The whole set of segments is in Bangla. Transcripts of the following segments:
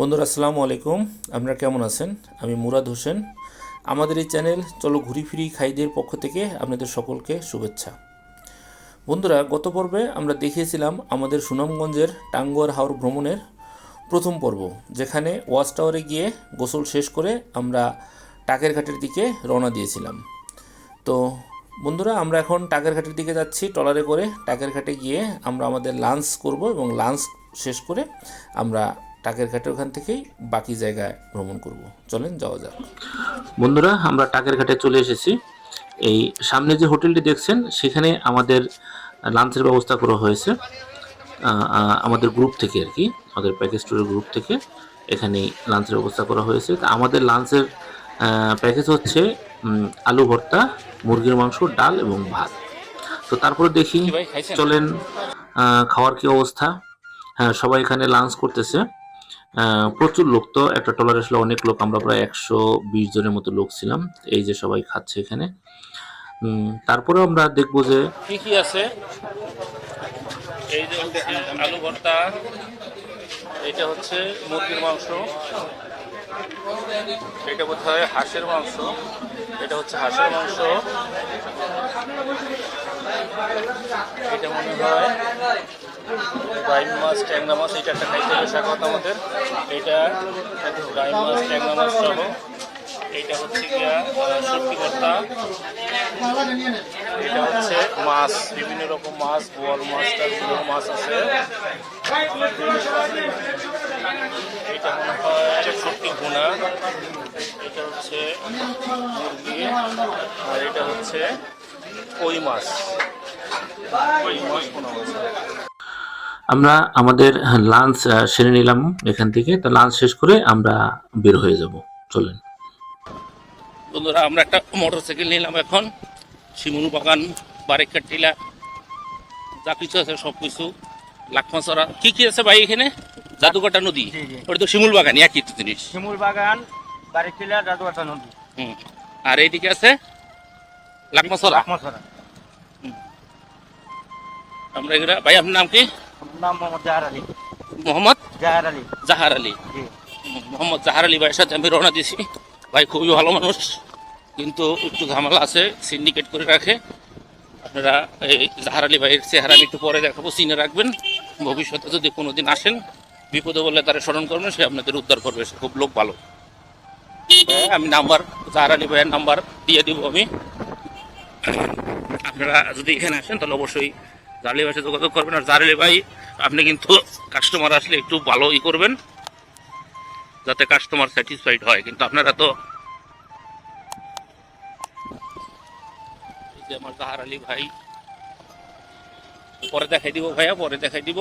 বন্ধুরা, আসসালামু আলাইকুম। আপনারা কেমন আছেন? আমি মুরাদ হোসেন। আমাদের এই চ্যানেল চলো ঘুরি ফিরি খাইদের পক্ষ থেকে আপনাদের সকলকে শুভেচ্ছা। বন্ধুরা, গত পর্বে আমরা দেখিয়েছিলাম আমাদের সুনামগঞ্জের টাঙ্গুয়ার হাওর ভ্রমণের প্রথম পর্ব, যেখানে ওয়াচ টাওয়ারে গিয়ে গোসল শেষ করে আমরা টাকের ঘাটের দিকে রওনা দিয়েছিলাম। তো বন্ধুরা, আমরা এখন টাকের ঘাটের দিকে যাচ্ছি, ট্রলারে করে টাকের ঘাটে গিয়ে আমরা আমাদের লাঞ্চ করব এবং লাঞ্চ শেষ করে আমরা টাকের ঘাটের ওখান থেকেই বাকি জায়গায় ভ্রমণ করব। চলেন যাওয়া যাক। বন্ধুরা আমরা টাকের ঘাটে চলে এসেছি। এই সামনে যে হোটেলটি দেখছেন সেখানে আমাদের লাঞ্চের ব্যবস্থা করা হয়েছে। আমাদের গ্রুপ থেকে আর কি আমাদের প্যাকেজ ট্যুরের গ্রুপ থেকে এখানে লাঞ্চের ব্যবস্থা করা হয়েছে। তা আমাদের লাঞ্চের প্যাকেজ হচ্ছে আলু ভর্তা মুরগির মাংস ডাল এবং ভাত। তো তারপরে দেখি চলেন খাওয়ার কি অবস্থা? হ্যাঁ সবাই এখানে লাঞ্চ করতেছে। প্রচুর লোক তো একটা ট্রলার আসলে অনেক লোক আমরা প্রায় একশো বিশ জনের মতো লোক ছিলাম এই যে সবাই খাচ্ছে এখানে। উম, তারপরেও আমরা দেখব যে কি কি আছে? এই যে আলু ভর্তা এটা হচ্ছে মুরগির মাংস এটা বোধ হয় হাঁসের মাংস এটা হচ্ছে হাঁসের মাংস এটা মনে হয় বাইম মাছ ট্যাংরা মাছ এটা একটা খাইতে হবে, স্বাগত আমাদের। এটা বাইম মাছ ট্যাংরা মাছ সহ। এইটা হচ্ছে গিয়া সবজি ভর্তা এটা হচ্ছে মাছ, বিভিন্ন রকম মাছ, বোয়াল মাছ তারপরে মাছ আছে। এটা মনে হয় সত্যি ভুনা এটা হচ্ছে মুরগি, আর এটা হচ্ছে কই মাছ। কই মাছ ভুনা মাছ আমরা আমাদের লাঞ্চ সেরে নিলাম এখান থেকে। তো লাঞ্চ শেষ করে আমরা বের হয়ে যাব। চলেন। বন্ধুরা আমরা একটা মোটর সাইকেল নিলাম এখন। শিমুল বাগান বারেকার টিলা যা কিছু আছে সব কিছু লাখমাছড়া কি কি আছে ভাই এখানে? জাদুকাটা নদী। জি, জি। ওটা তো শিমুল বাগান একই তো জিনিস। শিমুল বাগান বাড়িটিলা জাদুয়াটা নদী। হুম। আর এইদিকে আছে লাখমাছড়া মশরা আমরা এগুলা ভাই আপনার নাম কি? নাম মোহাম্মদ জাহার আলী। মোহাম্মদ? জাহার আলী। জাহার আলী? মোহাম্মদ জাহার আলী ভাইয়ের সাথে আমি রওনা দিয়েছি ভাই খুবই ভালো মানুষ কিন্তু একটু ঝামেলা আছে সিন্ডিকেট করে রাখে। আপনারা এই জাহার আলী ভাইয়ের চেহারা আমি একটু পরে দেখাবো চিনে রাখবেন। ভবিষ্যতে যদি কোনোদিন আসেন বিপদে বলে তারা স্মরণ করবেন সে আপনাদের উদ্ধার করবে সে খুব লোক ভালো। হ্যাঁ, আমি নাম্বার জাহার আলী ভাইয়ের নাম্বার দিয়ে দিব আমি। আপনারা যদি এখানে আসেন তাহলে অবশ্যই জাহার আলী ভাইয়ের সাথে যোগাযোগ করবেন। আর জাহার আলী ভাই, আপনি কিন্তু কাস্টমার আসলে একটু ভালো ই করবেন, যাতে কাস্টমার স্যাটিসফাইড হয়। কিন্তু আপনারা তো আমার জাহার আলী ভাই, পরে দেখাই দিব ভাইয়া, পরে দেখাই দিব।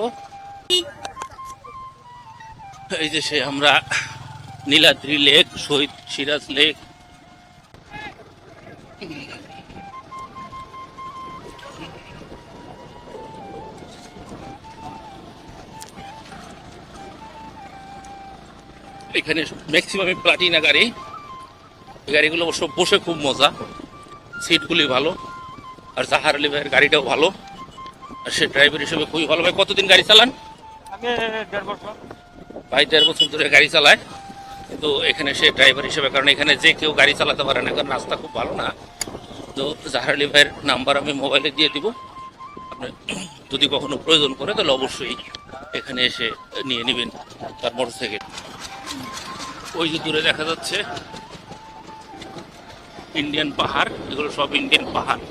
এই যে সে আমরা নীলাদ্রি লেক, শহীদ সিরাজ লেক এখানে ম্যাক্সিমামই প্লাটিনা গাড়ি। গাড়িগুলো অবশ্য বসে খুব মজা। সিটগুলি ভালো। আর জাহার আলী ভাইয়ের গাড়িটাও ভালো। আর সে ড্রাইভার হিসেবে খুবই ভালো। ভাই কতদিন গাড়ি চালান? আমি দেড় বছর। ভাই দেড় বছর ধরে গাড়ি চালায়। কিন্তু এখানে সে ড্রাইভার হিসেবে কারণ এখানে যে কেউ গাড়ি চালাতে পারে না কারণ রাস্তা খুব ভালো না। তো জাহার আলী ভাইয়ের নাম্বার আমি মোবাইলে দিয়ে দিব। আপনি যদি কখনো প্রয়োজন করে তাহলে অবশ্যই এখানে এসে নিয়ে নেবেন তার মোটর সাইকেল ওই যে দূরে দেখা যাচ্ছে ইন্ডিয়ান পাহাড়, এগুলো সব ইন্ডিয়ান পাহাড়।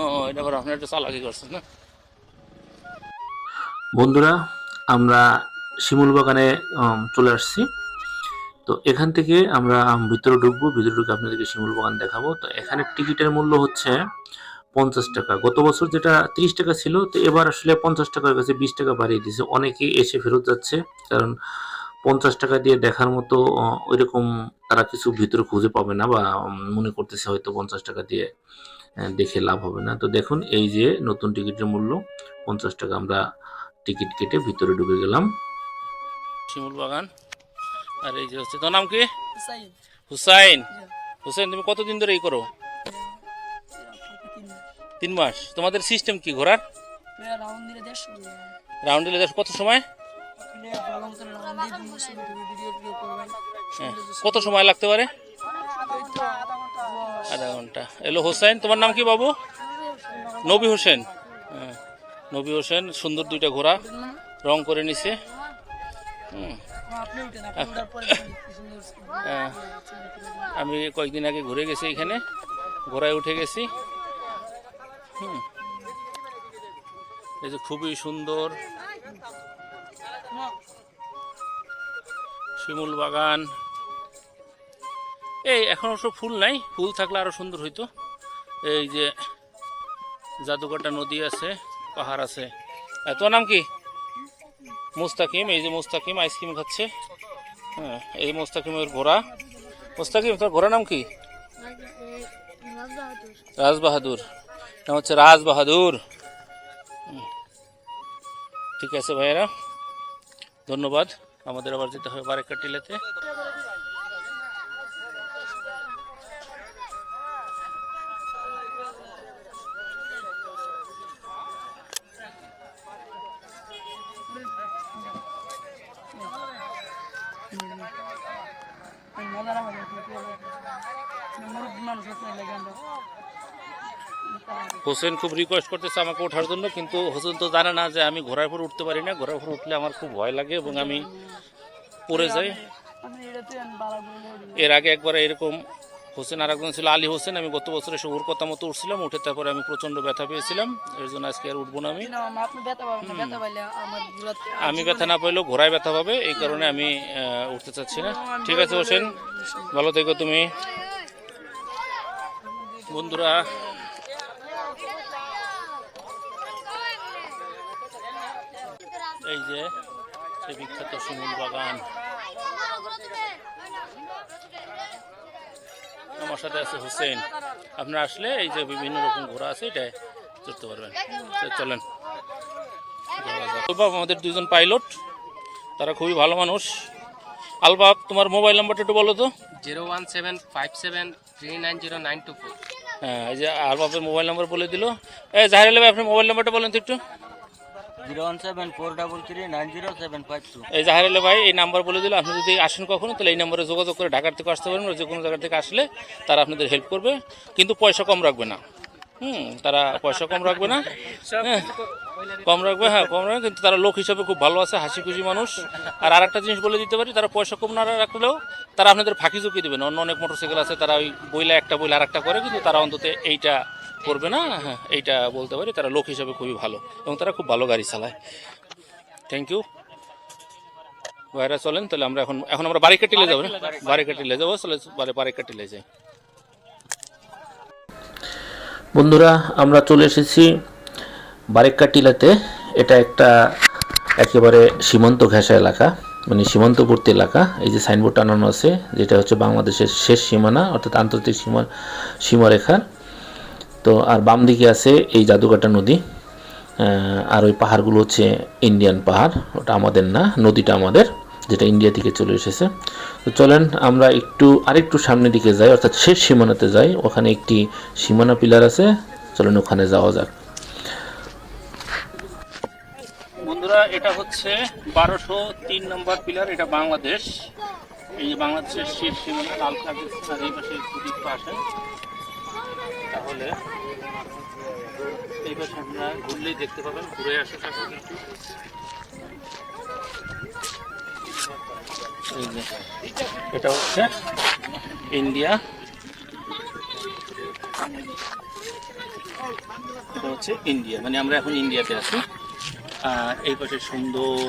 ও, এটা একটা চালাকি করছেন না? বন্ধুরা, আমরা শিমুল বাগানে চলে আসছি। তো এখান থেকে আমরা ভিতরে ঢুকবো, ভিতরে ঢুকে আপনাদেরকে শিমুল বাগান দেখাবো। তো এখানে টিকিটের মূল্য হচ্ছে পঞ্চাশ টাকা। গত বছর যেটা তিরিশ টাকা ছিল, তো এবার আসলে পঞ্চাশ টাকার কাছে বিশ টাকা বাড়িয়ে দিয়েছে। অনেকেই এসে ফেরত যাচ্ছে, কারণ পঞ্চাশ টাকা দিয়ে দেখার মতো ওইরকম তারা কিছু ভিতরে খুঁজে পাবে না বা মনে করতেছে হয়তো পঞ্চাশ টাকা দিয়ে দেখে লাভ হবে না। তো দেখুন, এই যে নতুন টিকিটের মূল্য, পঞ্চাশ টাকা আমরা টিকিট কেটে ভিতরে ঢুকে গেলাম। শিমুল বাগান। আর এই যে হচ্ছে তোর নাম কি? হুসাইন। হুসাইন। হুসাইন তুমি কতদিন ধরে এই করো? তিন মাস। তোমাদের সিস্টেম কি ঘোরার? রাউন্ড দিলে কত সময়? করবেন হ্যাঁ, কত সময় লাগতে পারে? আধা ঘণ্টা। এলো হোসেন তোমার নাম কি বাবু? নবী হোসেন। হ্যাঁ নবী হোসেন সুন্দর দুইটা ঘোড়া। রং করে নিছে। আমি কয়েকদিন আগে ঘুরে গেছি এখানে ঘোড়ায় উঠে গেছি। হুম। এই যে খুবই সুন্দর শিমুল বাগান। এই এখন অবশ্য ফুল নাই ফুল থাকলে আরও সুন্দর হইতো। এই যে জাদুঘরটা নদী আছে পাহাড় আছে। তোর নাম কি? মুস্তাকিম, এই যে মুস্তাকিম আইসক্রিম খাচ্ছে। হ্যাঁ এই মুস্তাকিমের ঘোড়া। মুস্তাকিম তোর ঘোড়া নাম কি? রাজ বাহাদুর। নাম হচ্ছে রাজ বাহাদুর। ঠিক আছে ভাইয়েরা, ধন্যবাদ। আমাদের আবার যেতে হবে বারেকা হোসেন খুব রিকোয়েস্ট করতেছে আমাকে ওঠার জন্য, কিন্তু হোসেন তো জানে না যে আমি ঘোড়ার উপর উঠতে পারি না। ঘোড়ার উপর উঠলে আমার খুব ভয় লাগে এবং আমি পড়ে যাই। এর আগে একবার এরকম হোসেন আর একজন ছিল, আলী হোসেন, আমি গত বছরে শুভর কথা মতো উঠছিলাম, উঠে তারপরে আমি প্রচণ্ড ব্যথা পেয়েছিলাম। এর জন্য আজকে আর উঠবো না আমি। আমি ব্যথা না পাইলেও ঘোড়ায় ব্যথা পাবে, এই কারণে আমি উঠতে চাচ্ছি না। ঠিক আছে হোসেন, ভালো থেকো তুমি। বন্ধুরা এই যে সে বিখ্যাত শিমুল বাগান। আমার সাথে আছে হোসেন। আপনারা আসলে এই যে বিভিন্ন রকম ঘোড়া আছে এটাই চড়তে পারবেন। চলেন। আলবাব আমাদের দুজন পাইলট। তারা খুবই ভালো মানুষ। আলবাব তোমার মোবাইল নাম্বারটা একটু বলো তো। Zero one seven five seven three nine zero nine two four. হ্যাঁ এই যে আলবাবের মোবাইল নাম্বার বলে দিল। এই জাহির আলী ভাই আপনার মোবাইল নাম্বারটা বলেন তো একটু। Zero one seven four double three nine zero seven five two. এই জাহির আলী ভাই এই নাম্বার বলে দিল আপনি যদি আসেন কখনো তাহলে এই নাম্বারে যোগাযোগ করে ঢাকার থেকে আসতে পারেন যে কোনো জায়গা থেকে আসলে তারা আপনাদের হেল্প করবে। কিন্তু পয়সা কম রাখবে না। হুম তারা পয়সা কম রাখবে না। হ্যাঁ কম রাখবে হ্যাঁ কম রাখবে কিন্তু তারা লোক হিসাবে খুব ভালো আছে হাসি খুশি মানুষ। আর আরেকটা জিনিস বলে দিতে পারি তারা পয়সা কম না রাখলেও তারা আপনাদের ফাঁকি ঝুঁকি দেবে না। অন্য অনেক মোটরসাইকেল আছে তারা ওই বইলা একটা বইলা আর একটা করে কিন্তু তারা অন্তত এইটা করবে না হ্যাঁ এইটা বলতে পারি, তারা লোক হিসাবে খুবই ভালো এবং তারা খুব ভালো গাড়ি চালায়। থ্যাংক ইউ ভাইরা, চলেন, তাহলে আমরা এখন এখন আমরা বাড়ি কাটিলে যাব বাড়ি কাটিলে যাব, চলে বাড়ি কাটিলে যাই। বন্ধুরা, আমরা চলে এসেছি বারেক্কা টিলাতে। এটা একটা একেবারে সীমান্ত ঘেঁষা এলাকা মানে সীমান্তবর্তী এলাকা। এই যে সাইনবোর্ড টানানো আছে, যেটা হচ্ছে বাংলাদেশের শেষ সীমানা, অর্থাৎ আন্তর্জাতিক সীমা সীমারেখার। তো আর বাম দিকে আছে এই জাদুকাটা নদী আর ওই পাহাড়গুলো হচ্ছে ইন্ডিয়ান পাহাড়, ওটা আমাদের না, নদীটা আমাদের, যেটা ইন্ডিয়া থেকে চলে এসেছে। তো চলেন আমরা একটু, আরেকটু সামনের দিকে যাই, অর্থাৎ শেষ সীমানাতে যাই, ওখানে একটি সীমানা পিলার আছে, চলেন ওখানে যাওয়া যাক। বন্ধুরা, এটা হচ্ছে বারোশো তিন নম্বর পিলার, এটা বাংলাদেশ। এই যে বাংলাদেশের শেষ সীমানা লাল কাগজ এই পাশে আসেন তাহলে এই পাশে আপনারা ঘুরলেই দেখতে পাবেন, ঘুরে আসে থাকুন একটু। এটা হচ্ছে ইন্ডিয়া এটা হচ্ছে ইন্ডিয়া মানে আমরা এখন ইন্ডিয়াতে আছি আর এই পাশে সুন্দর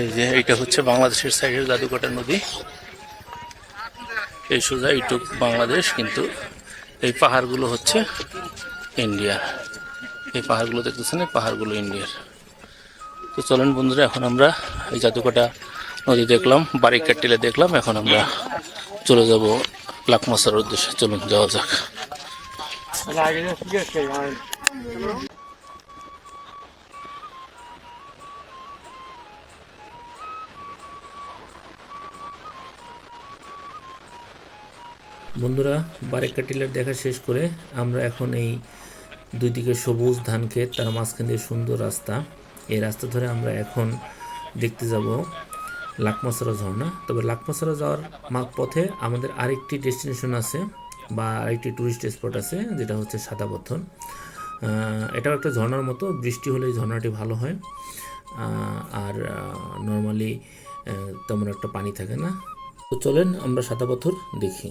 এই যে, এইটা হচ্ছে বাংলাদেশের সাইডের জাদুকাটা নদী। এই সোজা এইটুক বাংলাদেশ, কিন্তু এই পাহাড়গুলো হচ্ছে ইন্ডিয়া। এই পাহাড়গুলো দেখতেছেন, এই পাহাড়গুলো ইন্ডিয়ার। তো চলেন বন্ধুরা, এখন আমরা এই জাদুকাটা নদী দেখলাম বাড়ি কাটিলে দেখলাম, এখন আমরা চলে যাব লাকমাসার উদ্দেশ্যে। চলুন, যাওয়া যাক। বন্ধুরা বারেক্কা টিলার দেখা শেষ করে আমরা এখন এই দুই দিকে সবুজ ধান ক্ষেত, তার মাঝখান দিয়ে সুন্দর রাস্তা। এই রাস্তা ধরে আমরা এখন দেখতে যাব লাকমাসরা ঝর্ণা। তবে লাকমাসরা যাওয়ার পথে আমাদের আরেকটি ডেস্টিনেশন আছে বা আরেকটি ট্যুরিস্ট স্পট আছে, যেটা হচ্ছে সাদা পথন। এটাও একটা ঝর্ণার মতো, বৃষ্টি হলে ঝর্ণাটি ভালো হয়। আর নর্মালি তেমন একটা পানি থাকে না। তো চলেন আমরা সাদা পাথর দেখি।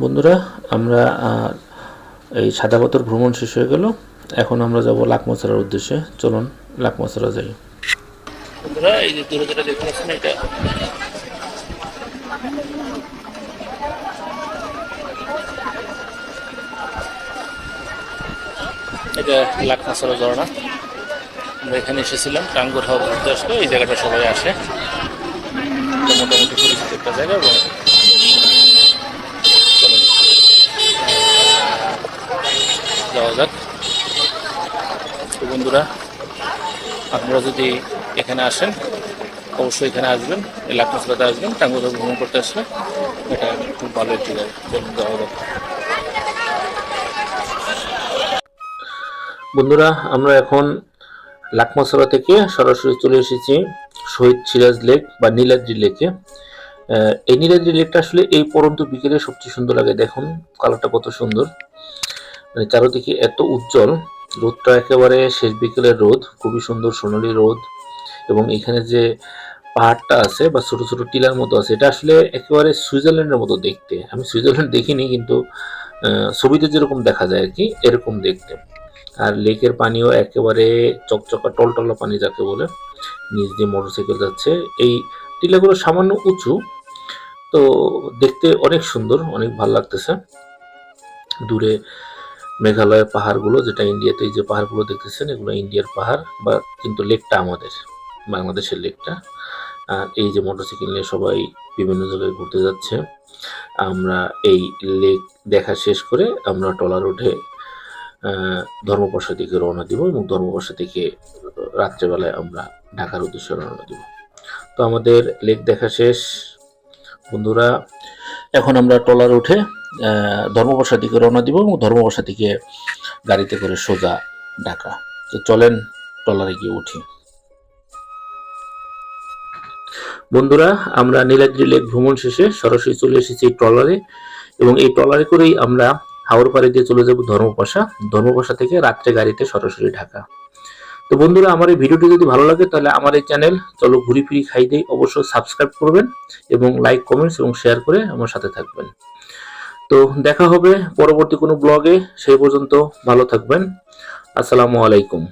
বন্ধুরা, আমরা এই সাদা পাথর ভ্রমণ শেষ হয়ে গেল। এখন আমরা যাব লাকমাছড়ার উদ্দেশ্যে। চলুন লাকমাছড়া যাই। বন্ধুরা, এই যে দূরে যেটা দেখতে পাচ্ছেন এটা। এটা লাখনাসরা ঝর্ণা। আমরা এখানে এসেছিলাম, টাঙ্গুর হাওয়া ঘুরতে আসলো, এই জায়গাটা সবাই আসে। মোটামুটি পরিচিত একটা জায়গা এবং যাওয়া যাক। তো বন্ধুরা, আপনারা যদি এখানে আসেন, অবশ্যই এখানে আসবেন লাকমাসলাতে আসবেন টাঙ্গুর ভ্রমণ করতে আসলে এটা খুব ভালো একটি যাওয়া যাক। বন্ধুরা, আমরা এখন লাকমাছড়া থেকে সরাসরি চলে এসেছি শহীদ সিরাজ লেক বা নীলাদ্রি লেকে। এই নীলাদ্রি লেকটা আসলে এই পরন্ত বিকেলে সবচেয়ে সুন্দর লাগে। দেখুন, কালারটা কত সুন্দর। মানে চারদিকে এত উজ্জ্বল। রোদটা একেবারে শেষ বিকেলের রোদ, খুবই সুন্দর সোনালি রোদ। এবং এখানে যে পাহাড়টা আছে বা ছোট ছোট টিলার মতো আছে, এটা আসলে একেবারে সুইজারল্যান্ডের মতো দেখতে। আমি সুইজারল্যান্ড দেখিনি, কিন্তু ছবিতে যেরকম দেখা যায় আর কি, এরকম দেখতে। আর লেকের পানিও একেবারে চকচকা টলটলা পানি যাকে বলে নিচ দিয়ে মোটরসাইকেল যাচ্ছে। এই টিলাগুলো সামান্য উঁচু তো দেখতে অনেক সুন্দর অনেক ভালো লাগতেছে। দূরে মেঘালয়ের পাহাড়গুলো যেটা ইন্ডিয়াতে এই যে পাহাড়গুলো দেখতেছেন এগুলো ইন্ডিয়ার পাহাড় বা কিন্তু লেকটা আমাদের বাংলাদেশের লেকটা। আর এই যে মোটরসাইকেল নিয়ে সবাই বিভিন্ন জায়গায় ঘুরতে যাচ্ছে। আমরা এই লেক দেখা শেষ করে আমরা উঠে আহ, ধর্মপাশা দিকে রওনা দিব এবং ধর্মপাশা থেকে রাত্রেবেলায় আমরা ঢাকার উদ্দেশ্যে রওনা দিব। তো আমাদের লেক দেখা শেষ। বন্ধুরা, এখন আমরা ট্রলার উঠে ধর্মপাশা দিকে রওনা দিব এবং ধর্মপাশা থেকে গাড়িতে করে সোজা ঢাকা। তো চলেন ট্রলারে গিয়ে উঠি। বন্ধুরা, আমরা নীলাদ্রি লেক ভ্রমণ শেষে সরাসরি চলে এসেছি ট্রলারে এবং এই ট্রলারে করেই আমরা হাওড় পাড়ে দিয়ে চলে যাব ধর্মপাশা। ধর্মপাশা থেকে রাত্রে গাড়িতে সরাসরি ঢাকা। তো বন্ধুরা, আমার এই ভিডিওটি যদি ভালো লাগে, তাহলে আমার এই চ্যানেল চলো ঘুরি ফিরি খাই দেই অবশ্যই সাবস্ক্রাইব করবেন এবং লাইক, কমেন্টস এবং শেয়ার করে আমার সাথে থাকবেন। তো দেখা হবে পরবর্তী কোনো ব্লগে, সেই পর্যন্ত ভালো থাকবেন। আসসালামু আলাইকুম।